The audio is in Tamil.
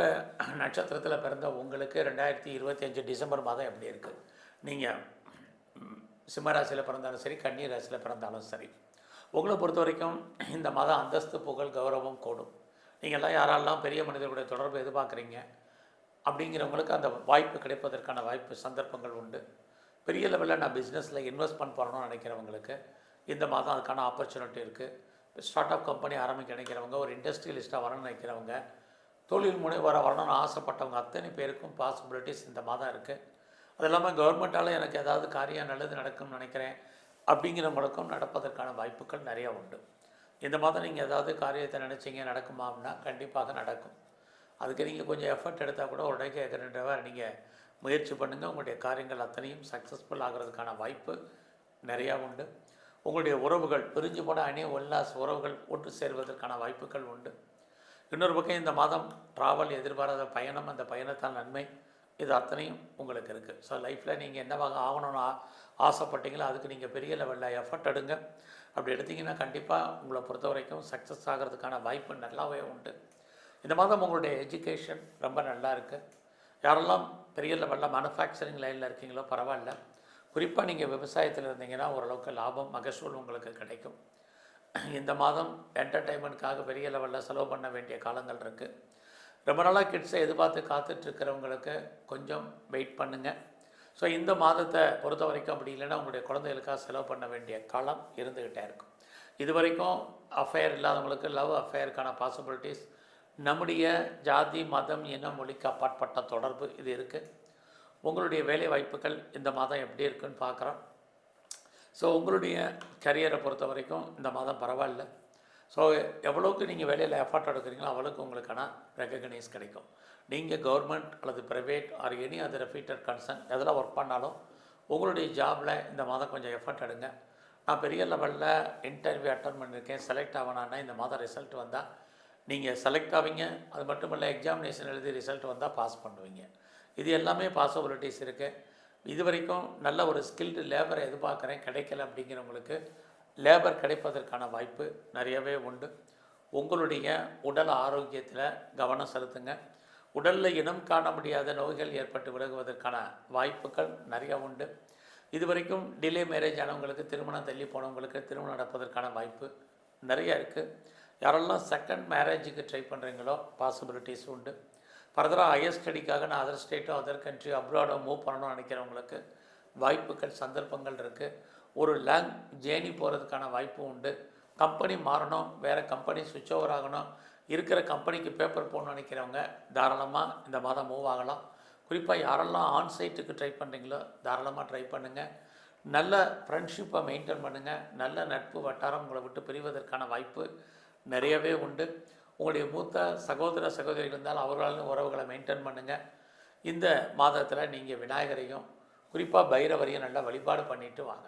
இப்போ நட்சத்திரத்தில் பிறந்த உங்களுக்கு ரெண்டாயிரத்தி இருபத்தஞ்சி டிசம்பர் மாதம் எப்படி இருக்குது நீங்கள் சிம்மராசியில் பிறந்தாலும் சரி கன்னி ராசியில் பிறந்தாலும் சரி. உங்களை பொறுத்த வரைக்கும் இந்த மாதம் அந்தஸ்து புகழ் கௌரவம் கூடும். நீங்கள்லாம் யாரெல்லாம் பெரிய மனிதர்களுடைய தொடர்பு எதிர்பார்க்குறீங்க? அப்படிங்கிறவங்களுக்கு அந்த வாய்ப்பு கிடைப்பதற்கான வாய்ப்பு சந்தர்ப்பங்கள் உண்டு. பெரிய லெவலில் நான் பிஸ்னஸில் இன்வெஸ்ட்மெண்ட் பண்ணணும்னு நினைக்கிறவங்களுக்கு இந்த மாதம் அதுக்கான ஆப்பர்ச்சுனிட்டி இருக்குது ஸ்டார்ட் அப் கம்பெனி ஆரம்பிக்க நினைக்கிறவங்க ஒரு இண்டஸ்ட்ரியலிஸ்ட்டாக வரணும்னு நினைக்கிறவங்க தொழில் முனைவர வரணும்னு ஆசைப்பட்டவங்க அத்தனை பேருக்கும் பாசிபிலிட்டிஸ் இந்த மாதம் இருக்குது அது இல்லாமல் கவர்மெண்ட்டால் எனக்கு ஏதாவது காரியம் நல்லது நடக்கும்னு நினைக்கிறேன் அப்படிங்கிறவங்களுக்கும் நடப்பதற்கான வாய்ப்புகள் நிறையா உண்டு. இந்த மாதம் நீங்கள் ஏதாவது காரியத்தை நினச்சிங்க நடக்குமா அப்படின்னா கண்டிப்பாக நடக்கும். அதுக்கு நீங்கள் கொஞ்சம் எஃபர்ட் எடுத்தால் கூட உடனே கேட்குறன்றவ நீங்கள் முயற்சி பண்ணுங்கள் உங்களுடைய காரியங்கள் அத்தனையும் சக்ஸஸ்ஃபுல் ஆகிறதுக்கான வாய்ப்பு நிறையா உண்டு. உங்களுடைய உறவுகள் பிரிஞ்சு போன அணி உல்லாஸ் உறவுகள் ஒன்று சேர்வதற்கான வாய்ப்புகள் உண்டு. இன்னொரு பக்கம் இந்த மாதம் ட்ராவல் எதிர்பாராத பயணம் அந்த பயணத்தால் நன்மை இது அத்தனையும் உங்களுக்கு இருக்குது ஸோ லைஃப்பில் நீங்கள் என்னவாக ஆகணும்னு ஆசைப்பட்டீங்களோ அதுக்கு நீங்கள் பெரிய லெவலில் எஃபர்ட் எடுங்க. அப்படி எடுத்திங்கன்னா கண்டிப்பாக உங்களை பொறுத்த வரைக்கும் சக்ஸஸ் ஆகிறதுக்கான வாய்ப்பு நல்லாவே உண்டு. இந்த மாதம் உங்களுடைய எஜுகேஷன் ரொம்ப நல்லா இருக்குது யாரெல்லாம் பெரிய லெவலில் மேனுஃபேக்சரிங் லைனில் இருக்கீங்களோ பரவாயில்ல. குறிப்பாக நீங்கள் விவசாயத்தில் இருந்தீங்கன்னா ஓரளவுக்கு லாபம் மகசூல் உங்களுக்கு கிடைக்கும். இந்த மாதம் என்டர்டைன்மெண்ட்காக பெரிய லெவலில் செலவு பண்ண வேண்டிய காலங்கள் இருக்குது ரொம்ப நாளாக கிட்ஸை எதிர்பார்த்து காத்துட்ருக்கிறவங்களுக்கு கொஞ்சம் வெயிட் பண்ணுங்கள் ஸோ இந்த மாதத்தை பொறுத்த வரைக்கும் அப்படி இல்லைன்னா உங்களுடைய குழந்தைகளுக்காக செலவு பண்ண வேண்டிய காலம் இருந்துக்கிட்டே இருக்கும். இது வரைக்கும் அஃபேர் இல்லாதவங்களுக்கு லவ் அஃபேருக்கான பாசிபிலிட்டிஸ் நம்முடைய ஜாதி மதம் இனம் மொழிக்கு அப்பாற்பட்ட தொடர்பு இது இருக்குது உங்களுடைய வேலை வாய்ப்புகள் இந்த மாதம் எப்படி இருக்குன்னு பார்க்குறோம். ஸோ உங்களுடைய கரியரை பொறுத்த வரைக்கும் இந்த மாதம் பரவாயில்ல. ஸோ எவ்வளோக்கு நீங்கள் வேலையில் எஃபர்ட் எடுக்கிறீங்களோ அவ்வளோக்கு உங்களுக்கான ரெக்கக்னைஸ் கிடைக்கும். நீங்கள் கவர்மெண்ட் அல்லது private or any other feeder concern எதில் ஒர்க் பண்ணாலும் உங்களுடைய ஜாபில் இந்த மாதம் கொஞ்சம் எஃபர்ட் எடுங்க. நான் பெரிய லெவலில் இன்டர்வியூ அட்டன் பண்ணியிருக்கேன். செலக்ட் ஆகணுன்னா இந்த மாதம் ரிசல்ட் வந்தால் நீங்கள் செலக்ட் ஆவீங்க. அது மட்டும் இல்லை எக்ஸாமினேஷன் எழுதி ரிசல்ட் வந்தால் பாஸ் பண்ணுவீங்க. இது எல்லாமே பாசிபிலிட்டிஸ் இருக்குது இது வரைக்கும் நல்ல ஒரு ஸ்கில்டு லேபரை எதிர்பார்க்குறேன். கிடைக்கல அப்படிங்கிறவங்களுக்கு லேபர் கிடைப்பதற்கான வாய்ப்பு நிறையவே உண்டு. உங்களுடைய உடல் ஆரோக்கியத்தில் கவனம் செலுத்துங்க. உடலில் இனம் காண முடியாத நோய்கள் ஏற்பட்டு விலகுவதற்கான வாய்ப்புகள் நிறைய உண்டு. இது வரைக்கும் டிலே மேரேஜ் ஆனவங்களுக்கு திருமணம் தள்ளி போனவங்களுக்கு திருமணம் நடப்பதற்கான வாய்ப்பு நிறைய இருக்குது யாரெல்லாம் செகண்ட் மேரேஜுக்கு ட்ரை பண்ணுறீங்களோ பாசிபிலிட்டிஸ் உண்டு. ஃபர்தராக ஹையர் ஸ்டடிக்காக நான் அதர் ஸ்டேட்டோ அதர் கண்ட்ரி அப்ராடோ மூவ் பண்ணணும்னு நினைக்கிறவங்களுக்கு வாய்ப்புகள் சந்தர்ப்பங்கள் இருக்குது ஒரு லேங் ஜேர்னி போகிறதுக்கான வாய்ப்பு உண்டு. கம்பெனி மாறணும் வேறு கம்பெனி சுவிட்ச் ஓவர் ஆகணும். இருக்கிற கம்பெனிக்கு பேப்பர் போகணும்னு நினைக்கிறவங்க தாராளமாக இந்த மாதம் மூவ் ஆகலாம். குறிப்பாக யாரெல்லாம் ஆன் சைட்டுக்கு ட்ரை பண்ணுறீங்களோ தாராளமாக ட்ரை பண்ணுங்கள் நல்ல ஃப்ரெண்ட்ஷிப்பை மெயின்டைன் பண்ணுங்கள் நல்ல நட்பு வட்டாரம் உங்களை விட்டு பிரிவதற்கான வாய்ப்பு நிறையவே உண்டு. உங்களுடைய மூத்த சகோதர சகோதரிகள் இருந்தால் அவர்களாலும் உறவுகளை மெயின்டைன் பண்ணுங்கள் இந்த மாதத்தில் நீங்கள் விநாயகரையும் குறிப்பாக பைரவரையும் நல்லா வழிபாடு பண்ணிட்டு வாங்க.